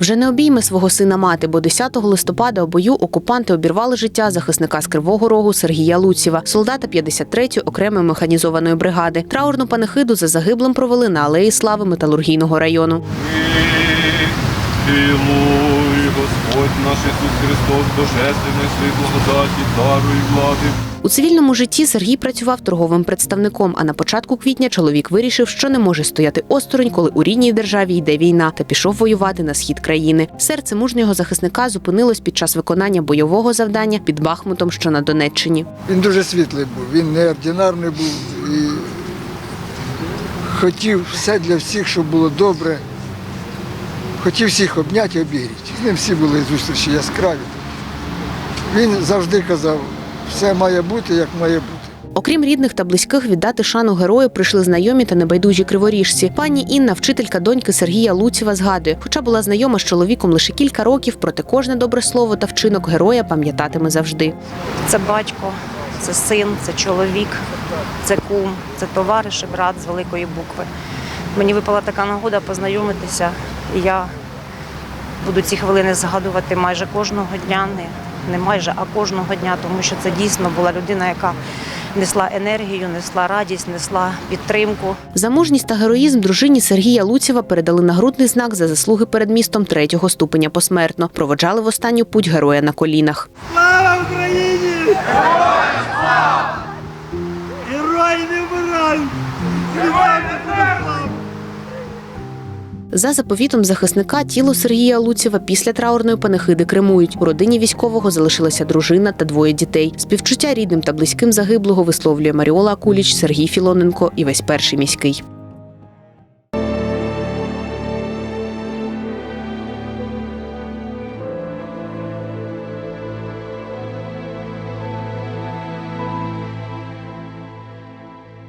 Вже не обійме свого сина мати, бо 10 листопада у бою окупанти обірвали життя захисника з Кривого Рогу Сергія Луціва, солдата 53-ї окремої механізованої бригади. Траурну панихиду за загиблим провели на алеї слави металургійного району. Господь наш Ісус Христос, Божественної своїй благодаті, дару і влади. У цивільному житті Сергій працював торговим представником. А на початку квітня чоловік вирішив, що не може стояти осторонь, коли у рідній державі йде війна, та пішов воювати на схід країни. Серце мужнього захисника зупинилось під час виконання бойового завдання під Бахмутом, що на Донеччині. Він дуже світлий був, він неординарний був і хотів все для всіх, щоб було добре. Хотів всіх обняти і обігріти. З ним всі були зустрічі яскраві. Він завжди казав, все має бути, як має бути. Окрім рідних та близьких, віддати шану герою прийшли знайомі та небайдужі криворіжці. Пані Інна, вчителька доньки Сергія Луціва, згадує, хоча була знайома з чоловіком лише кілька років, проте кожне добре слово та вчинок героя пам'ятатиме завжди. Це батько, це син, це чоловік, це кум, це товариш і брат з великої букви. Мені випала така нагода познайомитися, і я буду ці хвилини згадувати майже кожного дня, не, не майже, а кожного дня, тому що це дійсно була людина, яка несла енергію, несла радість, несла підтримку. За мужність та героїзм дружині Сергія Луціва передали нагрудний знак за заслуги перед містом третього ступеня посмертно. Проводжали в останню путь героя на колінах. Слава Україні! За заповітом захисника тіло Сергія Луцєва після траурної панихиди кремують. У родині військового залишилася дружина та двоє дітей. Співчуття рідним та близьким загиблого висловлює Маріола Акуліч, Сергій Філоненко і весь перший міський.